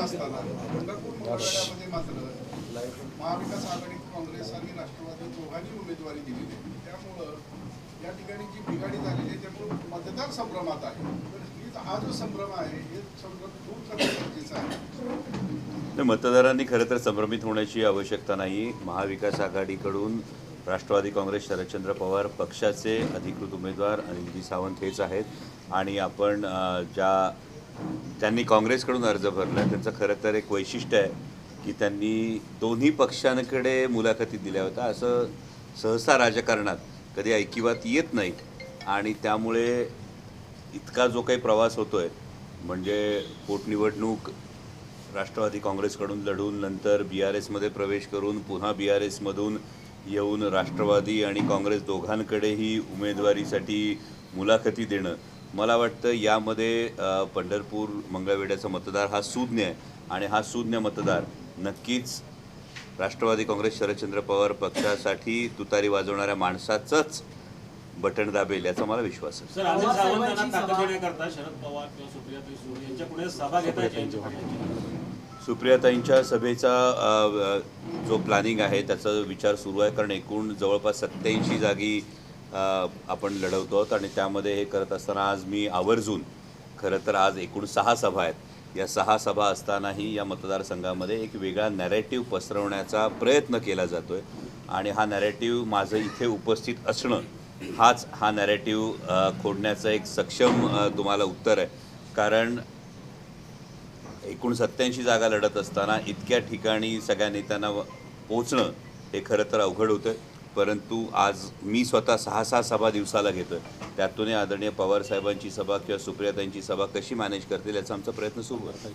असताना पंढरपूर मंगळवेढ्यामध्ये मात्र महाविकास आघाडी काँग्रेस आणि राष्ट्रवादी दोघांनी उमेदवारी दिलेली आहे. त्यामुळं या ठिकाणी जी बिघाडी झालेली आहे त्यामुळं मतदार संभ्रमात आहे. तर ही हा जो संभ्रम आहे हे संभ्रम दूर करणं गरजेचं आहे. मतदारांनी खरं तर संभ्रमित होण्याची आवश्यकता नाही. महाविकास आघाडीकडून राष्ट्रवादी काँग्रेस शरदचंद्र पवार पक्षाचे अधिकृत उमेदवार अनिलजी सावंत हेच आहेत. आणि आपण ज्या त्यांनी काँग्रेसकडून अर्ज भरला. त्यांचं खरं तर एक वैशिष्ट्य आहे की त्यांनी दोन्ही पक्षांकडे मुलाखती दिल्या होत्या. असं सहसा राजकारणात कधी ऐकिवात येत नाही आणि त्यामुळे इतका जो काही प्रवास होतोय म्हणजे पोटनिवडणूक राष्ट्रवादी काँग्रेसकडून लढून नंतर बी आर एसमध्ये प्रवेश करून पुन्हा बी आर एसमधून येऊन राष्ट्रवादी आणि काँग्रेस दोघांकडेही उमेदवारीसाठी मुलाखती देणं मला वाटतं यामध्ये पंढरपूर मंगळवेढ्याचा मतदार हा सुज्ञ आहे. आणि हा सुज्ञ मतदार नक्कीच राष्ट्रवादी काँग्रेस शरदचंद्र पवार पक्षासाठी तुतारी वाजवणाऱ्या माणसाचंच बटण दाबेल याचा मला विश्वास आहे. सुप्रियाताईंच्या सभेचा जो प्लॅनिंग आहे त्याचा विचार सुरू आहे. कारण एकूण जवळपास सत्याऐंशी जागी आपण लढवतो आहोत आणि त्यामध्ये हे करत असताना आज मी आवर्जून खरं तर आज एकूण सहा सभा आहेत. या सहा सभा असतानाही या मतदारसंघामध्ये एक वेगळा नॅरेटिव्ह पसरवण्याचा प्रयत्न केला जातो आहे आणि हा नॅरेटिव्ह माझं इथे उपस्थित असणं हाच हा नॅरेटिव्ह खोडण्याचं एक सक्षम तुम्हाला उत्तर आहे. कारण एकूण सत्याऐंशी जागा लढत असताना इतक्या ठिकाणी सगळ्या नेत्यांना पोचणं हे खरं तर अवघड होतं. परंतु आज मी स्वतः सहा सहा सभा दिवसाला घेतो त्यातूनही आदरणीय पवार साहेबांची सभा किंवा सुप्रियाताईंची सभा कशी मॅनेज करतील याचा आमचा प्रयत्न सुरू आहे.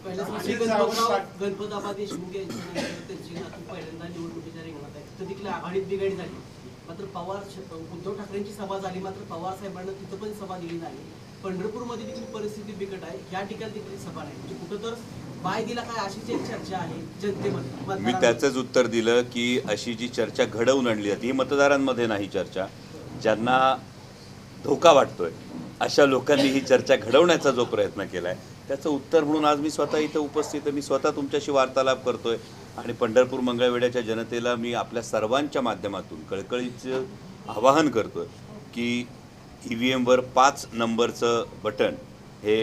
मात्र पवार उद्धव ठाकरेंची सभा झाली मात्र पवार साहेबांना तिथं पण सभा दिली नाही. पंढरपूरमध्ये देखील परिस्थिती बिकट आहे. या ठिकाणी देखील सभा नाही. म्हणजे कुठं तर मी त्याचंच उत्तर दिलं की अशी जी चर्चा घडवून आणली जाते ही मतदारांमध्ये नाही चर्चा. ज्यांना धोका वाटतोय अशा लोकांनी ही चर्चा घडवण्याचा जो प्रयत्न केला आहे त्याचं उत्तर म्हणून आज मी स्वतः इथं उपस्थित आहे. मी स्वतः तुमच्याशी वार्तालाप करतोय आणि पंढरपूर मंगळवेड्याच्या जनतेला मी आपल्या सर्वांच्या माध्यमातून कळकळीचं आवाहन करतोय की ई व्ही एमवर पाच नंबरचं बटन हे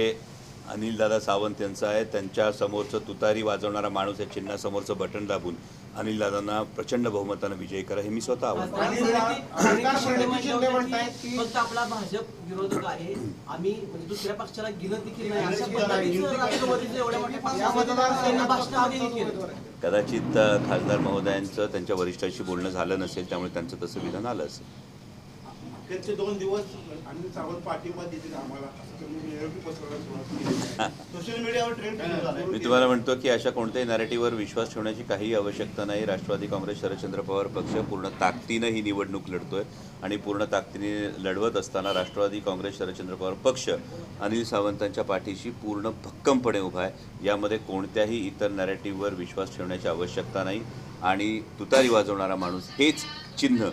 अनिलदादा सावंत यांचं आहे. त्यांच्या समोरचं तुतारी वाजवणारा माणूस या चिन्हासमोरचं बटन दाबून अनिलदादांना प्रचंड बहुमतानं विजयी करा. हे मी स्वतः फक्त आपला भाजप विरोधक आहे. आम्ही म्हणजे दुसऱ्या पक्षाला गिनत देखील नाही. कदाचित खासदार महोदयांचं त्यांच्या वरिष्ठांशी बोलणं झालं नसेल त्यामुळे त्यांचं तसं विधान आलं असेल. त्यांचे दोन दिवस अनिल सावंत पाठिंबा देतील आम्हाला. असं पसरवायला सुरुवात केली. सोशल मीडियावर ट्रेंड सुरू मी तुम्हाला म्हणतो की अशा कोणत्याही नॅरेटिव्हवर विश्वास ठेवण्याची काही आवश्यकता नाही. राष्ट्रवादी काँग्रेस शरदचंद्र पवार पक्ष पूर्ण ताकदीनं ही निवडणूक लढतोय आणि पूर्ण ताकदीने लढवत असताना राष्ट्रवादी काँग्रेस शरदचंद्र पवार पक्ष अनिल सावंतांच्या पाठीशी पूर्ण भक्कमपणे उभा आहे. यामध्ये कोणत्याही इतर नॅरेटिव्हवर विश्वास ठेवण्याची आवश्यकता नाही आणि तुतारी वाजवणारा माणूस हेच चिन्ह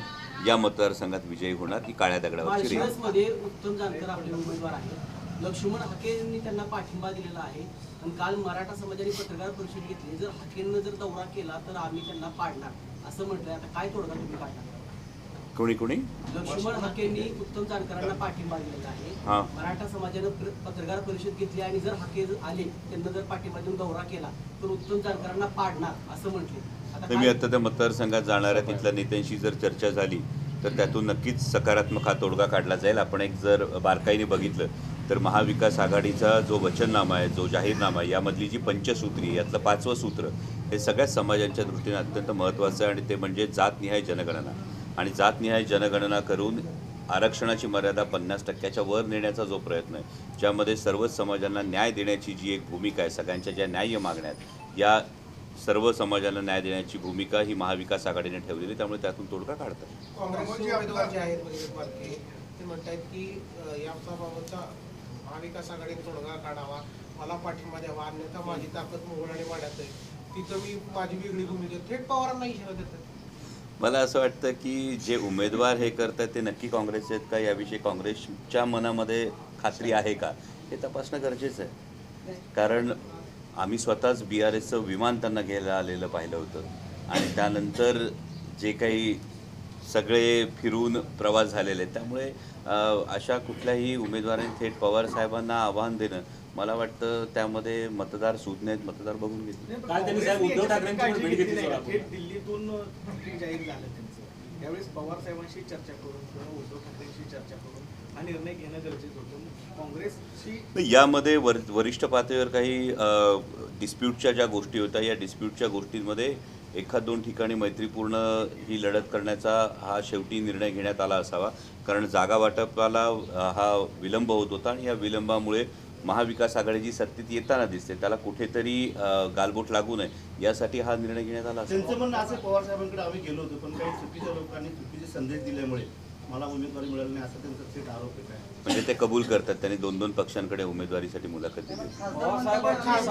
या मतदारसंघात विजयी होणार ही काळ्या दगडावरची रेष उत्तम जानकर आपले उमेदवार आहेत. लक्ष्मण हाकेंनी त्यांना पाठिंबा दिलेला आहे. आणि काल मराठा समाजाने पत्रकार परिषद घेतली. जर हाकेंनं जर दौरा केला तर आम्ही त्यांना पाडणार. असं म्हटलंय. आता काय तोडगा तुम्ही काढणार? कोणी कोणी? लक्ष्मण हाकेंनी उत्तम जानकरांना पाठिंबा दिलेला. आहे. मराठा समाजानं पत्रकार परिषद घेतली आणि जर हाके आले त्यांना जर पाठिंबा देऊन दौरा केला तर उत्तम जानकरांना पाडणार असं म्हटले तर मी आता त्या मतदारसंघात जाणाऱ्या तिथल्या नेत्यांशी जर चर्चा झाली तर त्यातून नक्कीच सकारात्मक हा तोडगा काढला जाईल. आपण एक जर बारकाईने बघितलं तर महाविकास आघाडीचा जो वचननामा आहे जो जाहीरनामा आहे यामधली जी पंचसूत्री यातलं पाचवं सूत्र हे सगळ्याच समाजांच्या दृष्टीने अत्यंत महत्त्वाचं आहे. आणि ते म्हणजे जातनिहाय जनगणना. आणि जातनिहाय जनगणना करून आरक्षणाची मर्यादा पन्नास टक्क्याच्या वर नेण्याचा जो प्रयत्न आहे ज्यामध्ये सर्वच समाजांना न्याय देण्याची जी एक भूमिका आहे सगळ्यांच्या ज्या न्याय्य मागण्या आहेत या सर्व समाजाला न्याय देण्याची भूमिका ही महाविकास आघाडीने ठेवलेली त्यामुळे त्यातून तोडगा काढतात. काँग्रेसचे उमेदवार जे आहेत वगैरे पालके ते म्हणतायत की अ, याबाबतचा महाविकास आघाडीने तोडगा काढावा. मला पाठिंबा द्यावा अन्यथा माझी ताकद मोहोळ आणि वाड्यात आहे. तिथं मी माझी वेगळी भूमिका थेट पवारांना इशारा देतात. मला असं वाटतं की जे उमेदवार हे करतात ते नक्की काँग्रेसचे आहेत का? याविषयी काँग्रेसच्या मनामध्ये खात्री आहे का? हे तपासणं गरजेचं आहे. कारण आम्ही स्वतःच बी आर एसचं विमान त्यांना घ्यायला आलेलं पाहिलं होतं. आणि त्यानंतर जे काही सगळे फिरून प्रवास झालेले आहेत त्यामुळे अशा कुठल्याही उमेदवारांनी थेट पवार साहेबांना आव्हान देणं मला वाटतं त्यामध्ये मतदार सुज्ञ आहेत मतदार बघून घेतले. काल यावेळेस पवार साहेबांशी चर्चा करून किंवा उद्धव ठाकरेंशी चर्चा करून हा निर्णय घेणं गरजेचं होतं. काँग्रेसशी यामध्ये वर वरिष्ठ पातळीवर काही डिस्प्यूटच्या ज्या गोष्टी होत्या या डिस्प्यूटच्या गोष्टींमध्ये एखाद दोन ठिकाणी मैत्रीपूर्ण ही लढत करण्याचा हा शेवटी निर्णय घेण्यात आला असावा. कारण जागा वाटपाला हा विलंब होत होता आणि या विलंबामुळे महाविकास आघाडीची सत्तेत येताना दिसते. त्याला कुठेतरी गालबोट लागू नये. यासाठी हा निर्णय घेण्यात आला त्यांचं म्हणणं असं पवार साहेबांकडे आम्ही गेलो होतो पण काही चुकीच्या लोकांनी चुकीचे संदेश दिल्यामुळे मला उमेदवारी मिळाली नाही असा त्यांचा थेट आरोप आहे. म्हणजे ते कबूल करतात त्यांनी दोन दोन पक्षांकडे उमेदवारीसाठी मुलाखत दिली. अट्टहास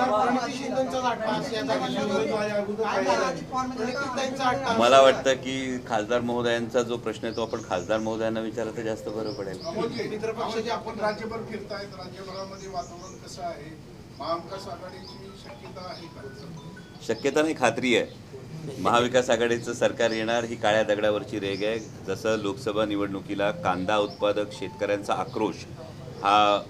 मला वाटतं की खासदार महोदयांचा जो प्रश्न आहे तो आपण खासदार महोदयांना विचारला तर जास्त बरं पडेल. अमोलजी, मित्रपक्षाचे आपण राज्यभर फिरतायत. राज्यभरामध्ये वातावरण कसं आहे? महाविकास आघाडीची शक्यता आहे का? शक्यता नाही खात्री आहे. महाविकास आघाडीचं सरकार येणार ही काळ्या दगडावरची रेग आहे. जसं लोकसभा निवडणुकीला कांदा उत्पादक शेतकऱ्यांचा आक्रोश हा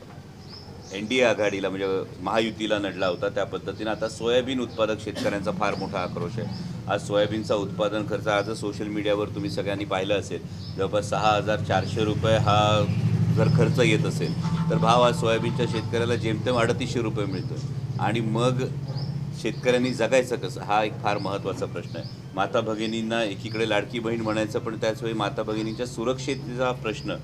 एन डी ए आघाडीला म्हणजे महायुतीला नडला होता त्या पद्धतीनं. आता सोयाबीन उत्पादक शेतकऱ्यांचा फार मोठा आक्रोश आहे. आज सोयाबीनचा उत्पादन खर्च आज सोशल मीडियावर तुम्ही सगळ्यांनी पाहिलं असेल. जवळपास सहा हजार चारशे रुपये हा जर खर्च येत असेल तर भाव आज सोयाबीनच्या शेतकऱ्याला जेमतेम अडतीसशे रुपये मिळतो आणि मग शेतकऱ्यांनी जगायचं कसं? हा एक फार महत्त्वाचा प्रश्न आहे. माता भगिनींना एकीकडे लाडकी बहीण म्हणायचं पण त्याचवेळी माता भगिनींच्या सुरक्षेचा प्रश्न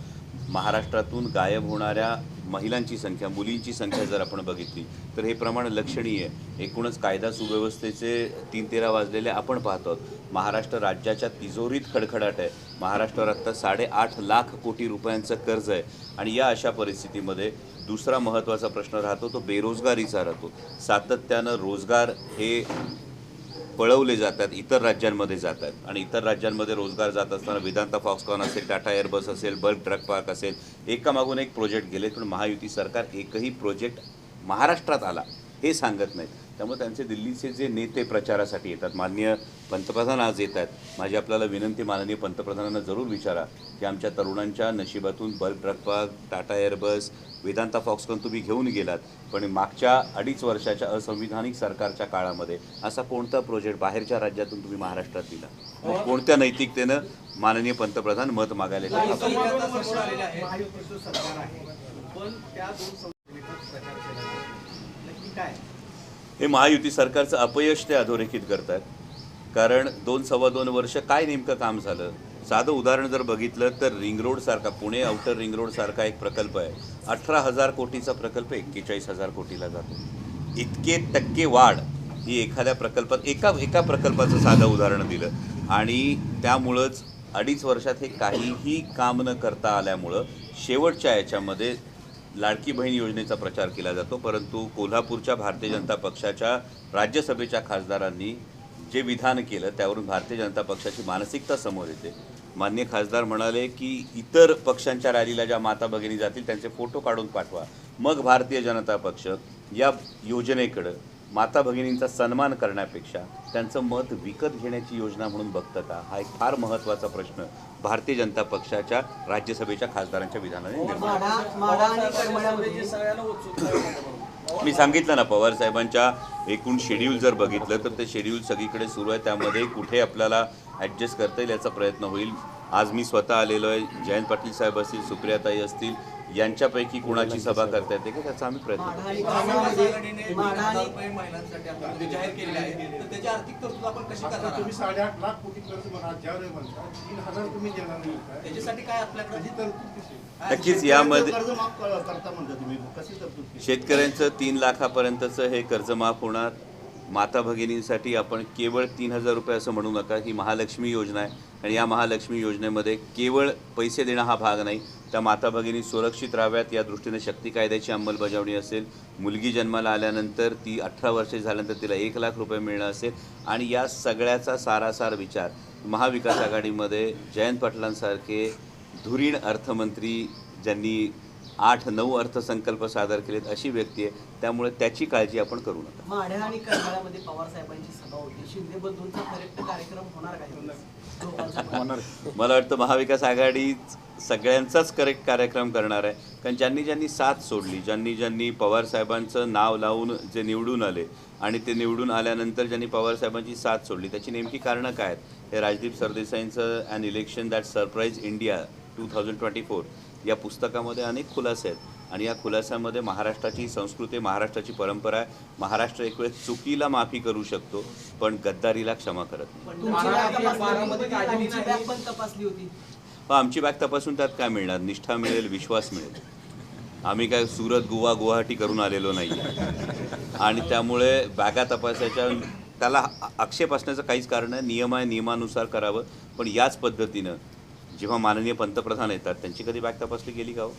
महाराष्ट्रातून गायब होणाऱ्या महिलांची संख्या मुलींची संख्या जर आपण बघितली तर हे प्रमाण लक्षणीय. आहे एकूणच कायदा सुव्यवस्थेचे तीन तेरा वाजलेले आपण पाहतो. आहोत महाराष्ट्र राज्याच्या तिजोरीत खडखडाट आहे. महाराष्ट्रावर आत्ता साडेआठ लाख कोटी रुपयांचं कर्ज आहे. आणि या अशा परिस्थितीमध्ये दुसरा महत्त्वाचा प्रश्न राहतो तो बेरोजगारीचा राहतो. सातत्यानं रोजगार हे पळवले जातात इतर राज्यांमध्ये जातात. आणि इतर राज्यांमध्ये रोजगार जात असताना वेदांता फॉक्सकॉन असेल टाटा एअरबस असेल बल्क ट्रक पार्क असेल एकामागून एक प्रोजेक्ट गेले पण महायुती सरकार एकही प्रोजेक्ट महाराष्ट्रात आला हे सांगत नाहीत. त्यामुळे त्यांचे दिल्लीचे जे नेते प्रचारासाठी येतात माननीय पंतप्रधान आज येत आहेत माझी आपल्याला विनंती माननीय पंतप्रधानांना जरूर विचारा की आमच्या तरुणांच्या नशिबातून bulk drug Tata Airbus Vedanta Foxconn तुम्ही घेऊन गेलात पण मागच्या अडीच वर्षाच्या असंविधानिक सरकारच्या काळामध्ये असा कोणता प्रोजेक्ट बाहेरच्या राज्यातून तुम्ही महाराष्ट्रात दिला? म्हणजे कोणत्या नैतिकतेनं माननीय पंतप्रधान मत मागायला येतात? हे महायुती सरकारचं अपयश ते अधोरेखित करतात कारण दोन सव्वा दोन वर्ष काय नेमकं काम झालं? साधं उदाहरण जर बघितलं तर रिंग रोडसारखा पुणे आउटर रिंग रोडसारखा एक प्रकल्प आहे. अठरा हजार कोटीचा प्रकल्प एक्केचाळीस हजार कोटीला जातो. इतके टक्के वाढ ही एखाद्या प्रकल्पात एका एका प्रकल्पाचं साधं उदाहरण दिलं. आणि त्यामुळंच अडीच वर्षात हे काहीही काम न करता आल्यामुळं शेवटच्या याच्यामध्ये लाडकी बहीण योजनेचा प्रचार केला जातो परंतु कोल्हापूरच्या भारतीय जनता पक्षाच्या राज्यसभेच्या खासदारांनी जे विधान केलं त्यावरून भारतीय जनता पक्षाची मानसिकता समोर येते. मान्य खासदार म्हणाले की इतर पक्षांच्या रॅलीला ज्या माता भगिनी जातील त्यांचे फोटो काढून पाठवा. मग भारतीय जनता पक्ष या योजनेकडं माता भगिनींचा सन्मान करण्यापेक्षा त्यांचं मत विकत घेण्याची योजना म्हणून बघतं का? हा एक फार महत्त्वाचा प्रश्न भारतीय जनता पक्षाच्या राज्यसभेच्या खासदारांच्या विधानाने. मी सांगितलं ना पवार साहेबांच्या एकूण शेड्यूल जर बघितलं तर ते शेड्यूल सगळीकडे सुरू आहे. त्यामध्ये कुठे आपल्याला ॲडजस्ट करता येईल याचा प्रयत्न होईल. आज मी स्वतः आलेलो आहे. जयंत पाटील साहेब असतील सुप्रियाताई असतील यांच्यापैकी कुणाची सभा करता येते का? त्याचा आम्ही प्रयत्न माढा करू. आणि करमाळ्यामध्ये माढा आणि महिलांसाठी आपण जाहीर केलेले आहे तर त्याची आर्थिक तरतूद आपण कशी आता करणार? तुम्ही साडेआठ लाख कोटी कर्ज म्हणा ज्यावेळी म्हणता तीन हजार तुम्ही देणार नाही काय? त्याच्यासाठी काय आपल्याकडे? त्याची तरतूद कशी? नक्कीच यामध्ये कर्ज माफ कर- करता म्हणता तुम्ही. कशी तरतूद केली? शेतकऱ्यांचं तीन लाखापर्यंतचं हे कर्ज माफ होणार. माता भगिनींसाठी आपण केवळ तीन हजार रुपये असं म्हणू नका. ही महालक्ष्मी योजना आहे. आणि या महालक्ष्मी योजनेमध्ये केवळ पैसे देणं हा भाग नाही. त्या माता भगिनी सुरक्षित राहाव्यात या दृष्टीने शक्ती कायद्याची अंमलबजावणी असेल. मुलगी जन्माला आल्यानंतर ती अठरा वर्षे झाल्यानंतर तिला एक लाख रुपये मिळणं असेल. आणि या सगळ्याचा सारासार विचार महाविकास आघाडीमध्ये जयंत पाटलांसारखे धुरीण अर्थमंत्री ज्यांनी आठ नऊ अर्थसंकल्प सादर केलेत अशी व्यक्ती आहे. त्यामुळे त्याची काळजी आपण करू नका. माढ्या आणि करमाळ्यामध्ये पवार साहेबांची सभा होती. शिंदे बंधूंचा करेक्ट कार्यक्रम होणार काय? मला वाटतं महाविकास आघाडी सगळ्यांचाच करेक्ट कार्यक्रम करणार आहे. कारण ज्यांनी ज्यांनी साथ सोडली ज्यांनी ज्यांनी पवार साहेबांचं नाव लावून जे निवडून आले आणि ते निवडून आल्यानंतर ज्यांनी पवार साहेबांची साथ सोडली त्याची नेमकी कारणं काय आहेत? हे Rajdeep सरदेसाईंचं an election that surprised India two thousand twenty four या पुस्तकामध्ये अनेक खुलासे आहेत. आणि या खुलासामध्ये महाराष्ट्राची संस्कृती महाराष्ट्राची परंपरा आहे. महाराष्ट्र एक वेळ चुकीला माफी करू शकतो पण गद्दारीला क्षमा करत नाही. आमची बॅग तपासून त्यात काय मिळणार? निष्ठा मिळेल विश्वास मिळेल. आम्ही काय सुरत गोवा गुवाहाटी करून आलेलो नाही आणि त्यामुळे बॅगा तपासायच्या त्याला आक्षेप असण्याचं काहीच कारण नाही. नियम आहे नियमानुसार करावं. पण याच पद्धतीनं जेव्हा माननीय पंतप्रधान येतात त्यांची कधी बॅग तपासली गेली का हो?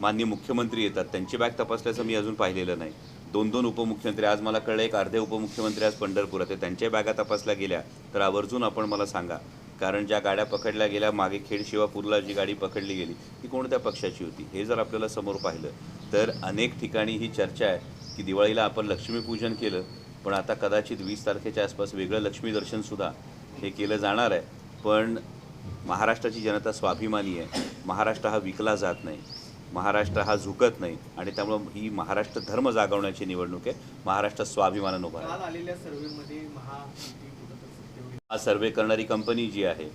माननीय मुख्यमंत्री येतात त्यांची बॅग तपासल्याचं मी अजून पाहिलेलं नाही. दोन दोन उपमुख्यमंत्री आज मला कळलं एक अर्धे उपमुख्यमंत्री आज पंढरपुरात आहे. त्यांच्या बॅगा तपासल्या गेल्या. तर आवर्जून आपण मला सांगा कारण ज्या गाड्या पकडल्या गेल्या मागे खेड शिवापूरला जी गाडी पकडली गेली ती कोणत्या पक्षाची होती? हे जर आपल्याला समोर पाहिलं तर अनेक ठिकाणी ही चर्चा आहे की दिवाळीला आपण लक्ष्मीपूजन केलं पण आता कदाचित वीस तारखेच्या आसपास वेगळं लक्ष्मी दर्शनसुद्धा हे केलं जाणार आहे. पण महाराष्ट्राची जनता स्वाभिमानी आहे. महाराष्ट्र हा विकला जात नाही. महाराष्ट्र हा झुकत नाही. आणि त्यामुळं ही महाराष्ट्र धर्म जागवण्याची निवडणूक आहे. महाराष्ट्र स्वाभिमानानं उभा हा सर्वे करणारी कंपनी जी आहे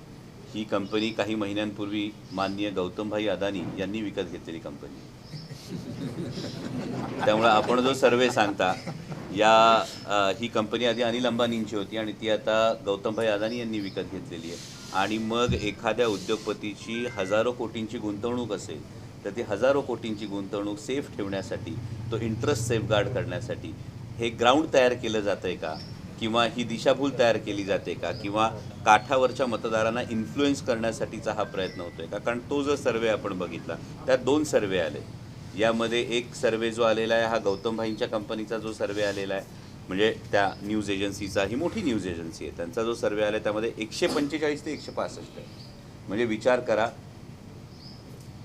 ही कंपनी काही महिन्यांपूर्वी माननीय गौतमभाई अदानी यांनी विकत घेतलेली कंपनी. त्यामुळे आपण जो सर्वे सांगता या अ, ही कंपनी आधी अनिल अंबानींची होती आणि ती आता गौतमभाई अदानी यांनी विकत घेतलेली आहे. आणि मग एखाद्या उद्योगपतीची हजारो कोटींची गुंतवणूक असेल तर ती हजारो कोटींची गुंतवणूक सेफ ठेवण्यासाठी तो इंटरेस्ट सेफगार्ड करण्यासाठी हे ग्राउंड तयार केलं जातं आहे का? किंवा ही दिशाभूल तयार केली जाते का? किंवा काठावरच्या मतदारांना इन्फ्लुएन्स करण्यासाठीचा हा प्रयत्न होतोय का? कारण तो जो सर्वे आपण बघितला त्यात दोन सर्वे आले यामध्ये एक सर्वे जो आलेला आहे हा गौतमभाईंच्या कंपनीचा जो सर्वे आलेला आहे म्हणजे त्या न्यूज एजन्सीचा ही मोठी न्यूज एजन्सी आहे. त्यांचा जो सर्वे आला आहे त्यामध्ये एकशे पंचेचाळीस ते एकशे पासष्ट आहे. म्हणजे विचार करा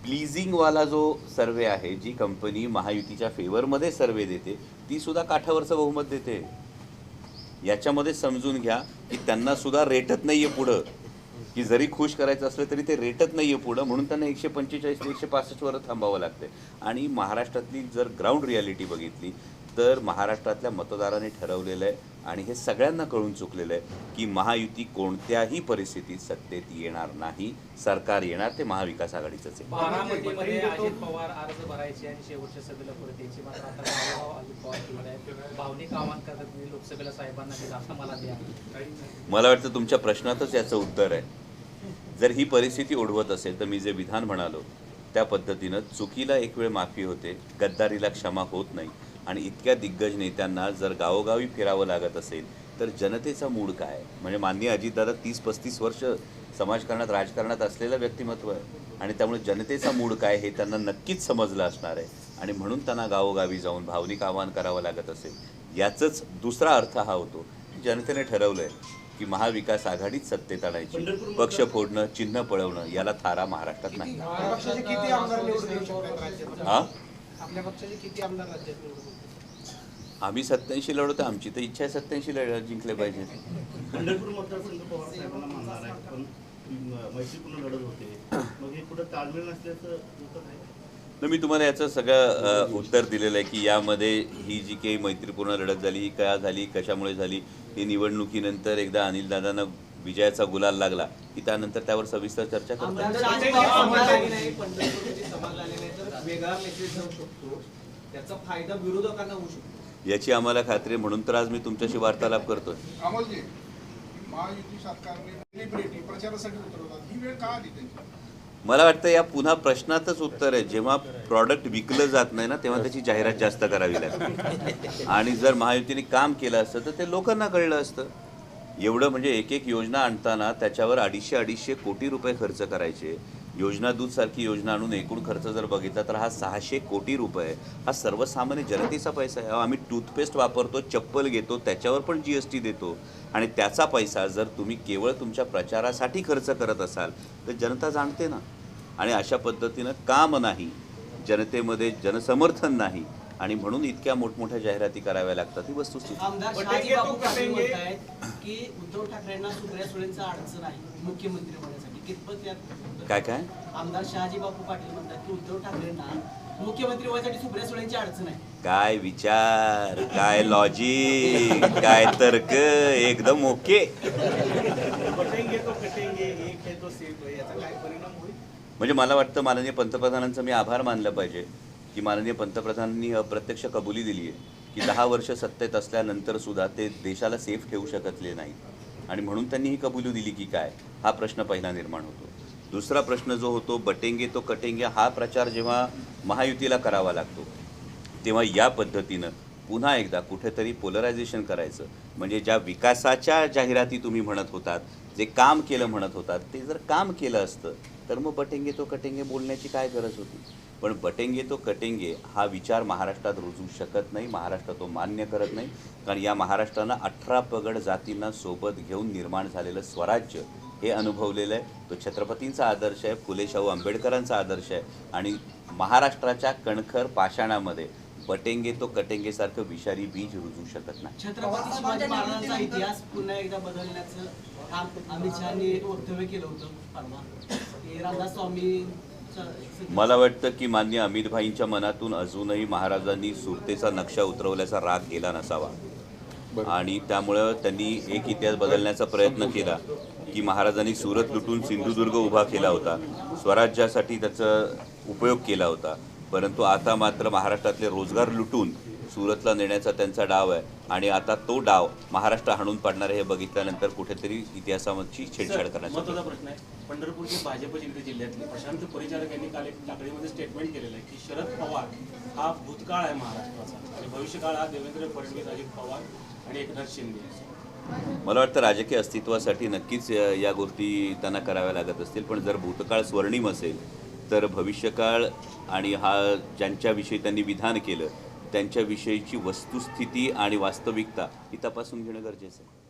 प्लीजिंगवाला जो सर्वे आहे जी कंपनी महायुतीच्या फेवरमध्ये सर्वे देते ती सुद्धा काठावरचं बहुमत देते. याच्यामध्ये समजून घ्या की त्यांना सुद्धा रेटत नाही आहे पुढं. की जरी खुश करायचं असलं तरी ते रेटत नाही आहे पुढं म्हणून त्यांना एकशे पंचेचाळीस ते एकशे पासष्टवर थांबावं लागते आणि महाराष्ट्रातली जर ग्राउंड रियालिटी बघितली तर महाराष्ट्रातल्या मतदारांनी ठरवलेलं आहे आणि हे सगळ्यांना कळून चुकलेलं आहे की महायुती कोणत्याही परिस्थितीत सत्तेत येणार नाही. सरकार येणार ते महाविकास आघाडीचंच आहे. मला वाटतं तुमच्या प्रश्नातच याचं उत्तर आहे. जर ही परिस्थिती ओढवत असेल तर मी जे विधान म्हणालो त्या पद्धतीनं चुकीला एक वेळ माफी होते गद्दारीला क्षमा होत नाही. आणि इतक्या दिग्गज नेत्यांना जर गावोगावी फिरावं लागत असेल तर जनतेचा मूड काय? म्हणजे माननीय अजितदादा तीस पस्तीस वर्ष समाजकारणात राजकारणात असलेलं व्यक्तिमत्व आहे. आणि त्यामुळे जनतेचा मूड काय हे त्यांना नक्कीच समजलं असणार आहे. आणि म्हणून त्यांना गावोगावी जाऊन भावनिक आवाहन करावं लागत असेल. याचाच दुसरा अर्थ हा होतो जनतेने ठरवलं आहे की महाविकास आघाडीच सत्तेत आणायची. पक्ष फोडणं चिन्ह पळवणं याला थारा महाराष्ट्रात नाही. हा आपल्या पक्षाचे किती आमदार राज्यात निवडून? आम्ही सत्याऐंशी लढवतो आमची तर इच्छा आहे सत्याऐंशी लढ जिंकले पाहिजे. पंढरपूर मतदारसंघ पवार साहेबांना मानणार आहे पण म- मैत्रीपूर्ण लढत होते. मग हे कुठं ताळमेळ नसल्याचं होतं नाही तर मी तुम्हाला याचं सगळं उत्तर दिलेलं आहे की यामध्ये ही जी काही मैत्रीपूर्ण लढत झाली ही का झाली कशामुळे झाली ही निवडणुकीनंतर एकदा अनिलदादांना विजयाचा गुलाल लागला की त्यानंतर त्यावर सविस्तर चर्चा करता येईल. आमदार सभा झाली आमदार- नाही पंढरपूरची सभा झाली नाही तर वेगळा मेसेज जाऊ शकतो. त्याचा फायदा विरोधकांना होऊ शकतो. याची आम्हाला खात्री आहे, म्हणून तर आज मी तुमच्याशी वार्तालाप करतोय. अमोलजी महायुती सरकारने सेलिब्रिटी प्रचारासाठी उतरवतात. ही वेळ का आली त्यांची? मला वाटतं या पुन्हा प्रश्नातच उत्तर आहे. जेव्हा प्रॉडक्ट विकलं जात नाही ना तेव्हा त्याची जाहिरात जास्त करावी लागते. आणि जर महायुतीने काम केलं असतं तर ते लोकांना कळलं असतं. एवढं म्हणजे एक एक योजना आणताना त्याच्यावर अडीचशे अडीचशे कोटी रुपये खर्च करायचे. योजना दूधसारखी योजना आणून एकूण खर्च जर बघितला तर हा सहाशे कोटी रुपये. हा सर्वसामान्य जनतेचा पैसा आहे. आम्ही टूथपेस्ट वापरतो चप्पल घेतो त्याच्यावर पण जी एस टी देतो. आणि त्याचा पैसा जर तुम्ही केवळ तुमच्या प्रचारासाठी खर्च करत असाल तर जनता जाणते ना. आणि अशा पद्धतीनं काम नाही जनतेमध्ये जनसमर्थन नाही आणि म्हणून इतक्या मोठमोठ्या जाहिराती कराव्या लागतात ही वस्तुस्थिती आमदार शहाजी बापू पाटील. म्हणतायत की उद्धव ठाकरेंना सुप्रिया सुळेंचा अडचण आहे मुख्यमंत्री होण्यासाठी. कितपत यात काय काय? आमदार शहाजी बापू पाटील म्हणतात की उद्धव ठाकरेंना मुख्यमंत्री व्हायसाठी सुप्रिया सुळेंची अडचण आहे. काय विचार काय लॉजिक काय तर्क एकदम ओके. बटेंगे तो कटेंगे एक तो सेफ याचा काय परिणाम होईल? म्हणजे मला वाटतं माननीय पंतप्रधानांचं मी आभार मानलं पाहिजे. की माननीय पंतप्रधानांनी अप्रत्यक्ष कबुली दिली आहे की दहा वर्ष सत्तेत असल्यानंतर सुद्धा ते देशाला सेफ ठेवू शकतले नाहीत. आणि म्हणून त्यांनी ही कबुली दिली की काय? हा प्रश्न पहिला निर्माण होतो. दुसरा प्रश्न जो होतो बटेंगे तो कटेंगे हा प्रचार जेव्हा महायुतीला करावा लागतो तेव्हा या पद्धतीनं पुन्हा एकदा कुठेतरी पोलरायझेशन करायचं. म्हणजे ज्या विकासाच्या जाहिराती तुम्ही म्हणत होतात जे काम केलं म्हणत होतात ते जर काम केलं असतं तर मग बटेंगे तो कटेंगे बोलण्याची काय गरज होती? पण बटेंगे तो कटेंगे हा विचार महाराष्ट्रात रुजू शकत नाही महाराष्ट्र तो मान्य करत नाही. कारण या महाराष्ट्रानं अठरा पगड जातींना सोबत घेऊन निर्माण झालेलं स्वराज्य हे अनुभवलेलं आहे. तो छत्रपतींचा आदर्श आहे फुले शाहू आंबेडकरांचा आदर्श आहे आणि महाराष्ट्राच्या कणखर पाषाणामध्ये बटेंगे तो कटेंगे सारखं विषारी बीज रुजू शकत नाही. छत्रपती शिवाजी महाराजांचा इतिहास पुन्हा एकदा बदलण्याचं काम अमित शहानी वक्तव्य केलं होतं परवा ते मला वाटतं की मान्य अमितभाईंच्या मनातून अजूनही महाराजांनी सुरतेचा नक्षा उतरवल्याचा राग गेला नसावा. आणि त्यामुळं त्यांनी एक इतिहास बदलण्याचा प्रयत्न केला की महाराजांनी सुरत लुटून सिंधुदुर्ग उभा केला होता. स्वराज्यासाठी त्याचा उपयोग केला होता. परंतु आता मात्र महाराष्ट्रातले रोजगार लुटून सुरतला नेण्याचा त्यांचा डाव आहे. आणि आता तो डाव महाराष्ट्र हाणून पाडणार आहे हे बघितल्यानंतर कुठेतरी इतिहासाची छेडछाड करण्याचा महत्त्वाचा प्रश्न आहे. पंढरपूरचे भाजप जिल्हे जिल्ह्यातले प्रशांत परिचारक यांनी काल एक टाकळीमध्ये स्टेटमेंट केलेलं आहे की शरद पवार हा भूतकाळ आहे महाराष्ट्राचा. आणि भविष्यकाळ हा देवेंद्र फडणवीस अजित पवार आणि एकनाथ शिंदे मला वाटतं राजकीय अस्तित्वासाठी नक्कीच या गोष्टी त्यांना कराव्या लागत असतील. पण जर भूतकाळ स्वर्णिम असेल तर भविष्यकाळ आणि हा ज्यांच्याविषयी त्यांनी विधान केलं त्यांच्याविषयीची वस्तुस्थिती आणि वास्तविकता ही तपासून घेणं गरजेचं आहे.